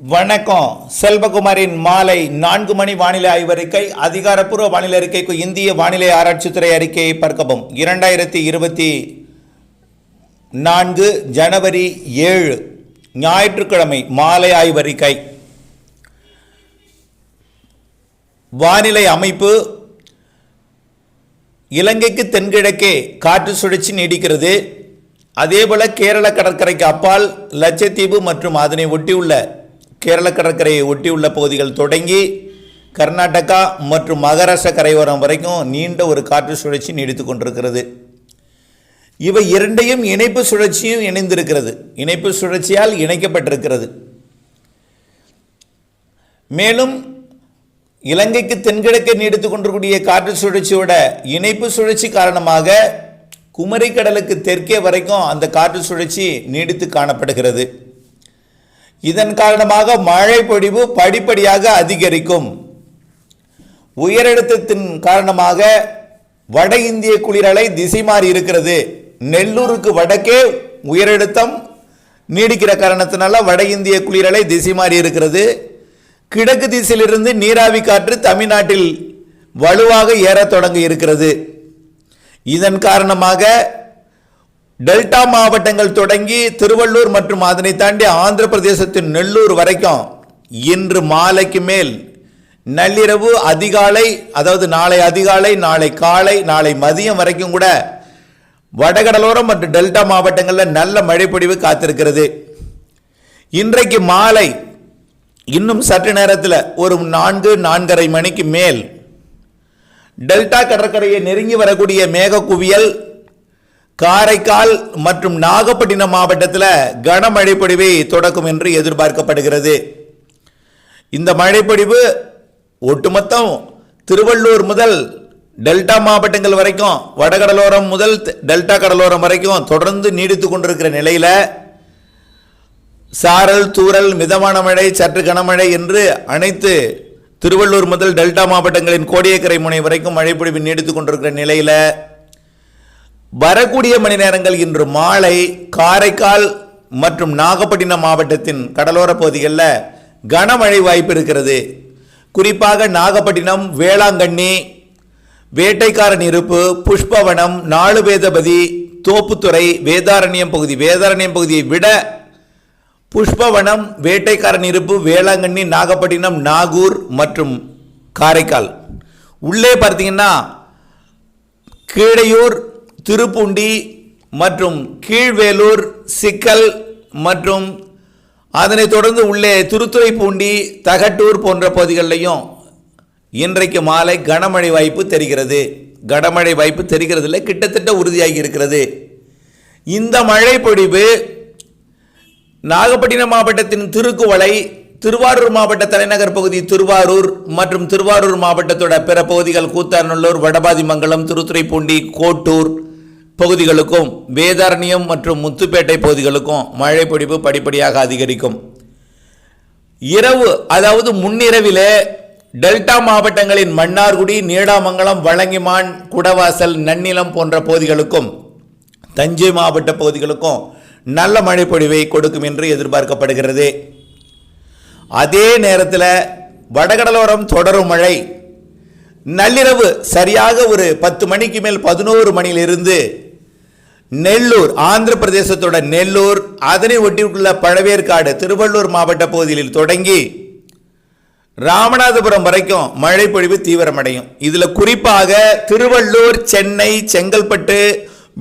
வணக்கம். செல்வகுமாரின் மாலை நான்கு மணி வானிலை ஆய்வறிக்கை அதிகாரப்பூர்வ வானிலை அறிக்கைக்கு இந்திய வானிலை ஆராய்ச்சித்துறை அறிக்கையை பார்க்கவும். இரண்டாயிரத்தி இருபத்தி நான்கு ஜனவரி ஏழு ஞாயிற்றுக்கிழமை மாலை ஆய்வறிக்கை. வானிலை அமைப்பு இலங்கைக்கு தென்கிழக்கே காற்று சுழற்சி நீடிக்கிறது. அதேபோல கேரள கடற்கரைக்கு அப்பால் லட்சத்தீவு மற்றும் அதனை ஒட்டியுள்ள கேரள கடற்கரையை ஒட்டியுள்ள பகுதிகள் தொடங்கி கர்நாடகா மற்றும் மகாராஷ்டிரா கரையோரம் வரைக்கும் நீண்ட ஒரு காற்று சுழற்சி நீடித்து கொண்டிருக்கிறது. இவை இரண்டையும் இணைப்பு சுழற்சியும் இணைந்திருக்கிறது. இணைப்பு சுழற்சியால் இணைக்கப்பட்டிருக்கிறது. மேலும் இலங்கைக்கு தென்கிழக்கே நீடித்துக் கொண்டிருக்கூடிய காற்று சுழற்சியோட இணைப்பு சுழற்சி காரணமாக குமரிக்கடலுக்கு தெற்கே வரைக்கும் அந்த காற்று சுழற்சி நீடித்து காணப்படுகிறது. இதன் காரணமாக மழை பொழிவு படிப்படியாக அதிகரிக்கும். உயரழுத்தத்தின் காரணமாக வட இந்திய குளிரலை திசை மாறி இருக்கிறது. நெல்லூருக்கு வடக்கே உயரழுத்தம் நீடிக்கிற காரணத்தினால வட இந்திய குளிரலை திசை மாறி இருக்கிறது. கிழக்கு திசையிலிருந்து நீராவி காற்று தமிழ்நாட்டில் வலுவாக ஏற தொடங்கி இருக்கிறது. இதன் காரணமாக டெல்டா மாவட்டங்கள் தொடங்கி திருவள்ளூர் மற்றும் அதனை தாண்டி ஆந்திர பிரதேசத்தின் நெல்லூர் வரைக்கும் இன்று மாலைக்கு மேல் நள்ளிரவு அதிகாலை அதாவது நாளை அதிகாலை நாளை காலை நாளை மதியம் வரைக்கும் கூட வடகடலோரம் மற்றும் டெல்டா மாவட்டங்களில் நல்ல மழைப்பொழிவு காத்திருக்கிறது. இன்றைக்கு மாலை இன்னும் சற்று நேரத்தில் ஒரு நான்கு நான்கரை மணிக்கு மேல் டெல்டா கடற்கரையை நெருங்கி வரக்கூடிய மேகக்குவியல் காரைக்கால் மற்றும் நாகப்பட்டினம் மாவட்டத்தில் கனமழை பொழிவை தொடக்கும் என்று எதிர்பார்க்கப்படுகிறது. இந்த மழைப்பொழிவு ஒட்டுமொத்தம் திருவள்ளூர் முதல் டெல்டா மாவட்டங்கள் வரைக்கும் வடகடலோரம் முதல் டெல்டா கடலோரம் வரைக்கும் தொடர்ந்து நீடித்து கொண்டிருக்கிற நிலையில் சாரல் தூரல் மிதமான மழை சற்று கனமழை என்று அனைத்து திருவள்ளூர் முதல் டெல்டா மாவட்டங்களின் கோடியக்கரை முனை வரைக்கும் மழைப்பொழிவு நீடித்து கொண்டிருக்கிற நிலையில் வரக்கூடிய மணி நேரங்கள் இன்று மாலை காரைக்கால் மற்றும் நாகப்பட்டினம் மாவட்டத்தின் கடலோர பகுதிகளில் கனமழை வாய்ப்பு இருக்கிறது. குறிப்பாக நாகப்பட்டினம் வேளாங்கண்ணி வேட்டைக்காரன் இருப்பு புஷ்பவனம் நாலுவேதபதி தோப்புத்துறை வேதாரண்யம் பகுதி வேதாரண்யம் பகுதியை விட புஷ்பவனம் வேட்டைக்காரன் இருப்பு வேளாங்கண்ணி நாகப்பட்டினம் நாகூர் மற்றும் காரைக்கால். உள்ளே பார்த்தீங்கன்னா கீழையூர் திருப்பூண்டி மற்றும் கீழ்வேலூர் சிக்கல் மற்றும் அதனைத் தொடர்ந்து உள்ளே திருத்துறைப்பூண்டி தகட்டூர் போன்ற பகுதிகளிலையும் இன்றைக்கு மாலை கனமழை வாய்ப்பு தெரிகிறது. கனமழை வாய்ப்பு தெரிகிறது இல்லை கிட்டத்தட்ட உறுதியாகி இருக்கிறது. இந்த மழை பொழிவு நாகப்பட்டினம் மாவட்டத்தின் திருக்குவளை திருவாரூர் மாவட்ட தலைநகர் பகுதி திருவாரூர் மற்றும் திருவாரூர் மாவட்டத்தோட பிற பகுதிகள் கூத்தாநல்லூர் வடபாதிமங்கலம் திருத்துறைப்பூண்டி கோட்டூர் பகுதிகளுக்கும் வேதாரண்யம் மற்றும் முத்துப்பேட்டை பகுதிகளுக்கும் மழை பிடிப்பு படிப்படியாக அதிகரிக்கும். இரவு அதாவது முன்னிரவிலே டெல்டா மாவட்டங்களின் மன்னார்குடி நீடாமங்கலம் வழங்கிமான் குடவாசல் நன்னிலம் போன்ற பகுதிகளுக்கும் தஞ்சை மாவட்ட பகுதிகளுக்கும் நல்ல மழைப்பொழிவை கொடுக்கும் என்று எதிர்பார்க்கப்படுகிறது. அதே நேரத்தில் வடகடலோரம் தொடரும் மழை. நள்ளிரவு சரியாக ஒரு பத்து மணிக்கு மேல் பதினோரு மணியிலிருந்து நெல்லூர் ஆந்திர பிரதேசத்தோட நெல்லூர் அதனை ஒட்டியுள்ள பழவேற்காடு திருவள்ளூர் மாவட்ட பகுதியில் தொடங்கி ராமநாதபுரம் வரைக்கும் மழை பொழிவு தீவிரமடையும். இதில் குறிப்பாக திருவள்ளூர் சென்னை செங்கல்பட்டு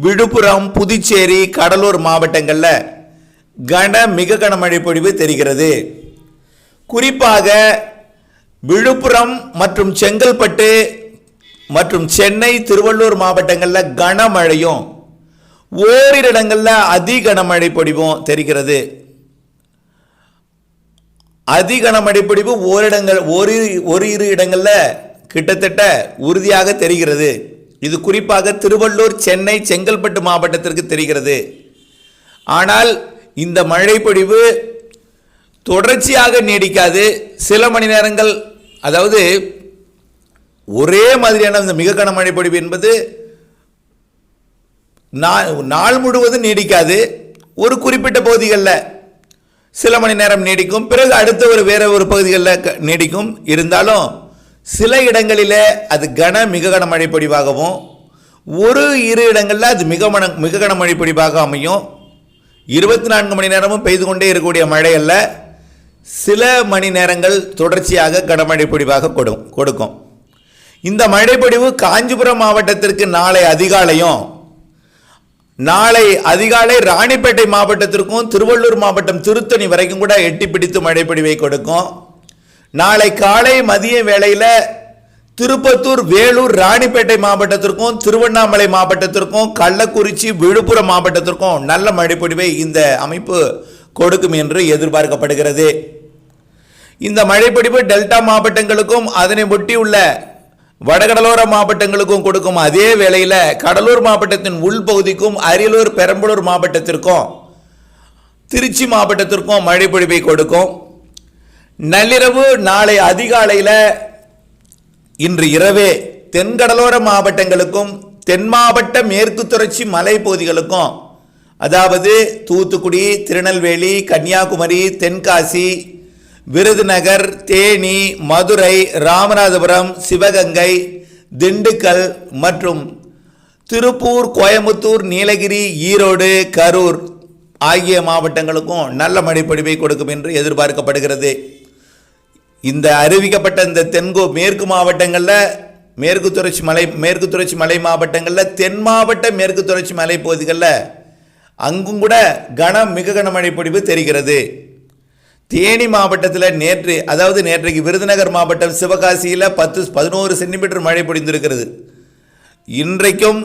விழுப்புரம் புதுச்சேரி கடலூர் மாவட்டங்களில் கன மிக கனமழை பொழிவு தெரிகிறது. குறிப்பாக விழுப்புரம் மற்றும் செங்கல்பட்டு மற்றும் சென்னை திருவள்ளூர் மாவட்டங்களில் கனமழையும் ஓரிரு இடங்களில் அதி கனமழை பொடிவும் தெரிகிறது. அதி கனமழை பொடிவு ஓரிடங்கள் ஒரு ஒரு இரு இடங்களில் கிட்டத்தட்ட உறுதியாக தெரிகிறது. இது குறிப்பாக திருவள்ளூர் சென்னை செங்கல்பட்டு மாவட்டத்திற்கு தெரிகிறது. ஆனால் இந்த மழை பொழிவு தொடர்ச்சியாக நீடிக்காது. சில மணி நேரங்கள் அதாவது ஒரே மாதிரியான இந்த மிக கனமழை பொழிவு என்பது நாள் முழுவதும் நீடிக்காது. ஒரு குறிப்பிட்ட பகுதிகளில் சில மணி நேரம் நீடிக்கும். பிறகு அடுத்த ஒரு வேற ஒரு பகுதிகளில் க- நீடிக்கும். இருந்தாலும் சில இடங்களில் அது கன மிக கன மழை பொழிவாகவும் ஒரு இரு இடங்களில் அது மிக மன மிக கன மழை பொழிவாக அமையும். இருபத்தி நான்கு மணி நேரமும் பெய்து கொண்டே இருக்கக்கூடிய மழை அல்ல சில மணி நேரங்கள் தொடர்ச்சியாக கனமழை பொழிவாக கொடும் கொடுக்கும். இந்த மழைப்பொழிவு காஞ்சிபுரம் மாவட்டத்திற்கு நாளை அதிகாலையும் நாளை அதிகாலை ராணிப்பேட்டை மாவட்டத்திற்கும் திருவள்ளூர் மாவட்டம் திருத்தணி வரைக்கும் கூட எட்டி பிடித்து மழைப்பொழிவை கொடுக்கும். நாளை காலை மதிய வேளையில் திருப்பத்தூர் வேலூர் ராணிப்பேட்டை மாவட்டத்திற்கும் திருவண்ணாமலை மாவட்டத்திற்கும் கள்ளக்குறிச்சி விழுப்புரம் மாவட்டத்திற்கும் நல்ல மழைப்பொழிவை இந்த அமைப்பு கொடுக்கும் என்று எதிர்பார்க்கப்படுகிறது. இந்த மழைப்பொழிவு டெல்டா மாவட்டங்களுக்கும் அதனை ஒட்டியுள்ள வடகடலோர மாவட்டங்களுக்கும் கொடுக்கும் அதே வேளையில் கடலூர் மாவட்டத்தின் உள்பகுதிக்கும் அரியலூர் பெரம்பலூர் மாவட்டத்திற்கும் திருச்சி மாவட்டத்திற்கும் மழைப்பொழிவை கொடுக்கும். நள்ளிரவு நாளை அதிகாலையில் இன்று இரவே தென்கடலோர மாவட்டங்களுக்கும் தென் மாவட்ட மேற்கு தொடர்ச்சி மலைப்பகுதிகளுக்கும் அதாவது தூத்துக்குடி திருநெல்வேலி கன்னியாகுமரி தென்காசி விருதுநகர் தேனி மதுரை ராமநாதபுரம் சிவகங்கை திண்டுக்கல் மற்றும் திருப்பூர் கோயம்புத்தூர் நீலகிரி ஈரோடு கரூர் ஆகிய மாவட்டங்களுக்கும் நல்ல மழைப்பொழிவை கொடுக்கும் என்று எதிர்பார்க்கப்படுகிறது. இந்த அறிவிக்கப்பட்ட இந்த தென்கோ மேற்கு மாவட்டங்களில் மேற்கு தொடர்ச்சி மலை மேற்கு தொடர்ச்சி மலை மாவட்டங்களில் தென் மாவட்ட மேற்கு தொடர்ச்சி மலை பகுதிகளில் அங்கும் கூட கன மிக கனமழை பொழிவு தெரிகிறது. தேனி மாவட்டத்தில் நேற்று அதாவது நேற்றைக்கு விருதுநகர் மாவட்டம் சிவகாசியில் பத்து பதினோரு சென்டிமீட்டர் மழை பொழிந்திருக்கிறது. இன்றைக்கும்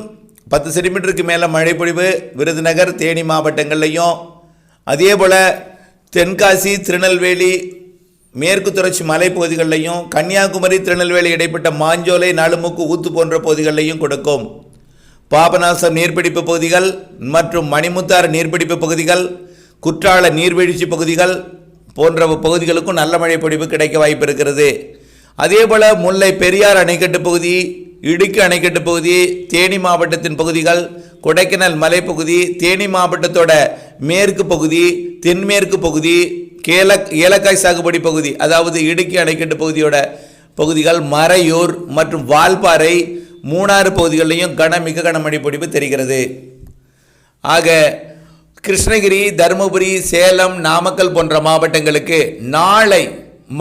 பத்து சென்டிமீட்டருக்கு மேலே மழை பொழிவு விருதுநகர் தேனி மாவட்டங்கள்லையும். அதே போல் தென்காசி திருநெல்வேலி மேற்கு தொடர்ச்சி மலைப்பகுதிகளிலையும் கன்னியாகுமரி திருநெல்வேலி இடைப்பட்ட மாஞ்சோலை நலுமுக்கு ஊத்து போன்ற பகுதிகளிலையும் கொடுக்கும். பாபநாசம் நீர்பிடிப்பு பகுதிகள் மற்றும் மணிமுத்தாறு நீர்பிடிப்பு பகுதிகள் குற்றால நீர்வீழ்ச்சி பகுதிகள் போன்ற பகுதிகளுக்கும் நல்ல மழை பொழிவு கிடைக்க வாய்ப்பு இருக்கிறது. அதே போல் முல்லை பெரியார் அணைக்கட்டு பகுதி இடுக்கி அணைக்கட்டு பகுதி தேனி மாவட்டத்தின் பகுதிகள் கொடைக்கானல் மலைப்பகுதி தேனி மாவட்டத்தோட மேற்கு பகுதி தென்மேற்கு பகுதி கேல ஏலக்காய் சாகுபடி பகுதி அதாவது இடுக்கி அணைக்கட்டு பகுதியோட பகுதிகள் மறையூர் மற்றும் வால்பாறை மூணாறு பகுதிகளிலையும் கன மிக கனமழை பொடிப்பு தெரிகிறது. ஆக கிருஷ்ணகிரி தருமபுரி சேலம் நாமக்கல் போன்ற மாவட்டங்களுக்கு நாளை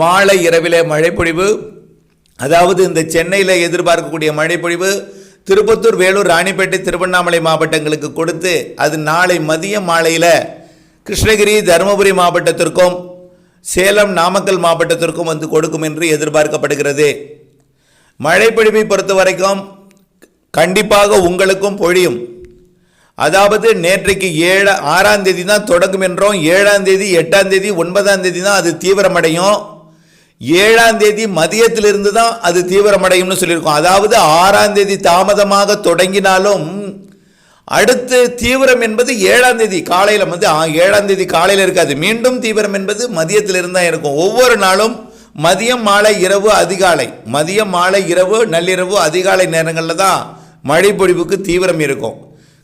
மாலை இரவிலே மழைப்பொழிவு. அதாவது இந்த சென்னையில் எதிர்பார்க்கக்கூடிய மழைப்பொழிவு திருப்பத்தூர் வேலூர் ராணிப்பேட்டை திருவண்ணாமலை மாவட்டங்களுக்கு கொடுத்து அது நாளை மதிய மாலையில் கிருஷ்ணகிரி தருமபுரி மாவட்டத்திற்கும் சேலம் நாமக்கல் மாவட்டத்திற்கும் வந்து கொடுக்கும் என்று எதிர்பார்க்கப்படுகிறது. மழைப்பொழிவை பொறுத்த வரைக்கும் கண்டிப்பாக உங்களுக்கும் பொழியும். அதாவது நேற்றைக்கு ஏழு ஆறாம் தேதி தான் தொடங்கும் என்றோம். ஏழாம் தேதி எட்டாம் தேதி ஒன்பதாம் தேதி தான் அது தீவிரமடையும். ஏழாம் தேதி மதியத்திலிருந்து தான் அது தீவிரமடையும்னு சொல்லியிருக்கோம். அதாவது ஆறாம் தேதி தாமதமாக தொடங்கினாலும் அடுத்து தீவிரம் என்பது ஏழாம் தேதி காலையில் வந்து ஆ, ஏழாம் தேதி காலையில் இருக்காது. மீண்டும் தீவிரம் என்பது மதியத்திலிருந்து தான் இருக்கும். ஒவ்வொரு நாளும் மதியம் மாலை இரவு அதிகாலை. மதியம் மாலை இரவு நள்ளிரவு அதிகாலை நேரங்களில் தான் மழை பொழிவுக்கு தீவிரம் இருக்கும்.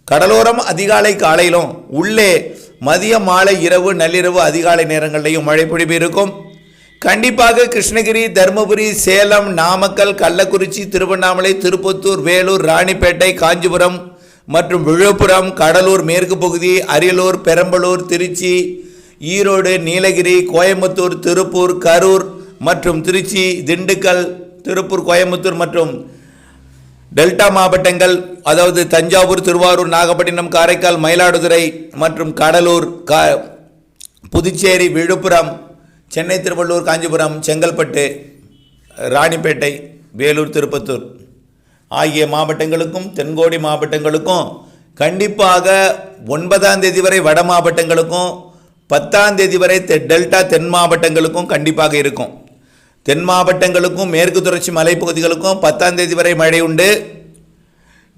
கடலோரம் அதிகாலை காலையிலும் உள்ளே மதியம் மாலை இரவு நள்ளிரவு அதிகாலை நேரங்களிலையும் மழை பொழிவு இருக்கும். கண்டிப்பாக கிருஷ்ணகிரி தருமபுரி சேலம் நாமக்கல் கள்ளக்குறிச்சி திருவண்ணாமலை திருப்பத்தூர் வேலூர் ராணிப்பேட்டை காஞ்சிபுரம் மற்றும் விழுப்புரம் கடலூர் மேற்கு பகுதி அரியலூர் பெரம்பலூர் திருச்சி ஈரோடு நீலகிரி கோயம்புத்தூர் திருப்பூர் கரூர் மற்றும் திருச்சி திண்டுக்கல் திருப்பூர் கோயம்புத்தூர் மற்றும் டெல்டா மாவட்டங்கள் அதாவது தஞ்சாவூர் திருவாரூர் நாகப்பட்டினம் காரைக்கால் மயிலாடுதுறை மற்றும் கடலூர் கா புதுச்சேரி விழுப்புரம் சென்னை திருவள்ளூர் காஞ்சிபுரம் செங்கல்பட்டு ராணிப்பேட்டை வேலூர் திருப்பத்தூர் ஆகிய மாவட்டங்களுக்கும் தென்கோடி மாவட்டங்களுக்கும் கண்டிப்பாக ஒன்பதாம் தேதி வரை வட மாவட்டங்களுக்கும் பத்தாம் தேதி வரை தெ- டெல்டா தென் மாவட்டங்களுக்கும் கண்டிப்பாக இருக்கும். தென் மாவட்டங்களுக்கும் மேற்கு தொடர்ச்சி மலைப்பகுதிகளுக்கும் பத்தாம் தேதி வரை மழை உண்டு.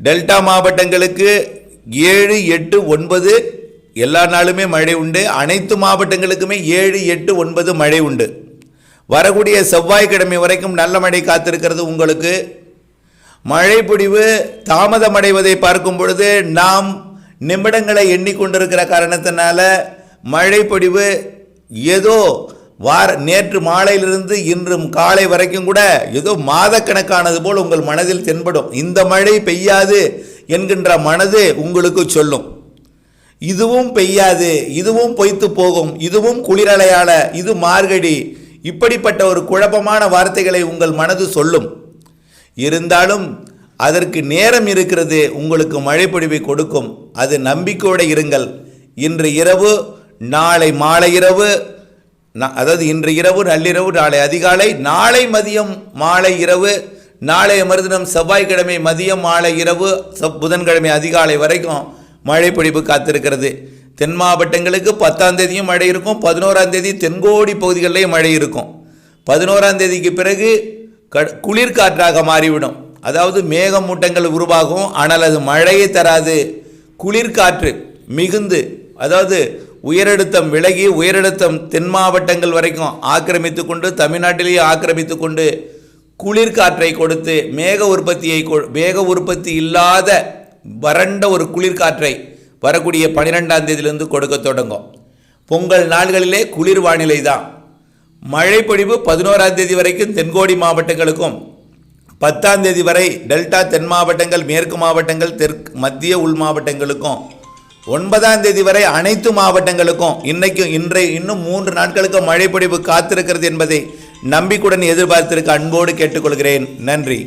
டெல்டா மாவட்டங்களுக்கு ஏழு எட்டு ஒன்பது எல்லா நாளுமே மழை உண்டு. அனைத்து மாவட்டங்களுக்குமே ஏழு எட்டு ஒன்பது மழை உண்டு. வரக்கூடிய செவ்வாய்க்கிழமை வரைக்கும் நல்ல மழை காத்திருக்கிறது உங்களுக்கு. மழை பொழிவு தாமதமடைவதை பார்க்கும் பொழுது நாம் நிமிடங்களை எண்ணிக்கொண்டிருக்கிற காரணத்தினால மழை பொழிவு ஏதோ வார நேற்று மாலையிலிருந்து இன்றும் காலை வரைக்கும் கூட ஏதோ மாதக்கணக்கானது போல் உங்கள் மனதில் தென்படும். இந்த மழை பெய்யாது என்கின்ற மனது உங்களுக்கு சொல்லும். இதுவும் பெய்யாது இதுவும் பொய்த்து போகும் இதுவும் குளிரலையால இது மார்கழி. இப்படிப்பட்ட ஒரு குழப்பமான வார்த்தைகளை உங்கள் மனது சொல்லும். இருந்தாலும் அதற்கு நேரம் இருக்கிறது உங்களுக்கு மழைப்பொழிவை கொடுக்கும். அது நம்பிக்கையோடு இருங்கள். இன்று இரவு நாளை மாலை இரவு அதாவது இன்று இரவு நள்ளிரவு நாளை அதிகாலை நாளை மதியம் மாலை இரவு நாளைய மறுதினம் செவ்வாய்க்கிழமை மதியம் மாலை இரவு புதன்கிழமை அதிகாலை வரைக்கும் மழை பொழிவு காத்திருக்கிறது. தென் மாவட்டங்களுக்கு பத்தாம் தேதியும் மழை இருக்கும் பதினோராம் தேதி தென்கோடி பகுதிகளிலேயும் மழை இருக்கும். பதினோராம் தேதிக்கு பிறகு க குளிர்காற்றாக மாறிவிடும். அதாவது மேகமூட்டங்கள் உருவாகும் ஆனால் அது மழையை தராது. குளிர்காற்று மிகுந்து அதாவது உயரழுத்தம் விலகி உயரழுத்தம் தென் மாவட்டங்கள் வரைக்கும் ஆக்கிரமித்து கொண்டு தமிழ்நாட்டிலேயே ஆக்கிரமித்து கொண்டு குளிர்காற்றை கொடுத்து மேக உற்பத்தியை கொ- மேக உற்பத்தி இல்லாத வறண்ட ஒரு குளிர்காற்றை வரக்கூடிய பன்னிரெண்டாம் தேதியிலிருந்து கொடுக்க தொடங்கும். பொங்கல் நாள்களிலே குளிர் வானிலை தான். மழைப்பொழிவு பதினோராம் தேதி வரைக்கும் தென்கோடி மாவட்டங்களுக்கும் பத்தாம் தேதி வரை டெல்டா தென் மாவட்டங்கள் மேற்கு மாவட்டங்கள் தெற்கு மத்திய உள் மாவட்டங்களுக்கும் ஒன்பதாம் தேதி வரை அனைத்து மாவட்டங்களுக்கும் இன்னைக்கும் இன்றைய இன்னும் மூன்று நாட்களுக்கு மழை பொழிவு காத்திருக்கிறது என்பதை நம்பிக்கையுடன் எதிர்பார்த்திருக்க அன்போடு கேட்டுக்கொள்கிறேன். நன்றி.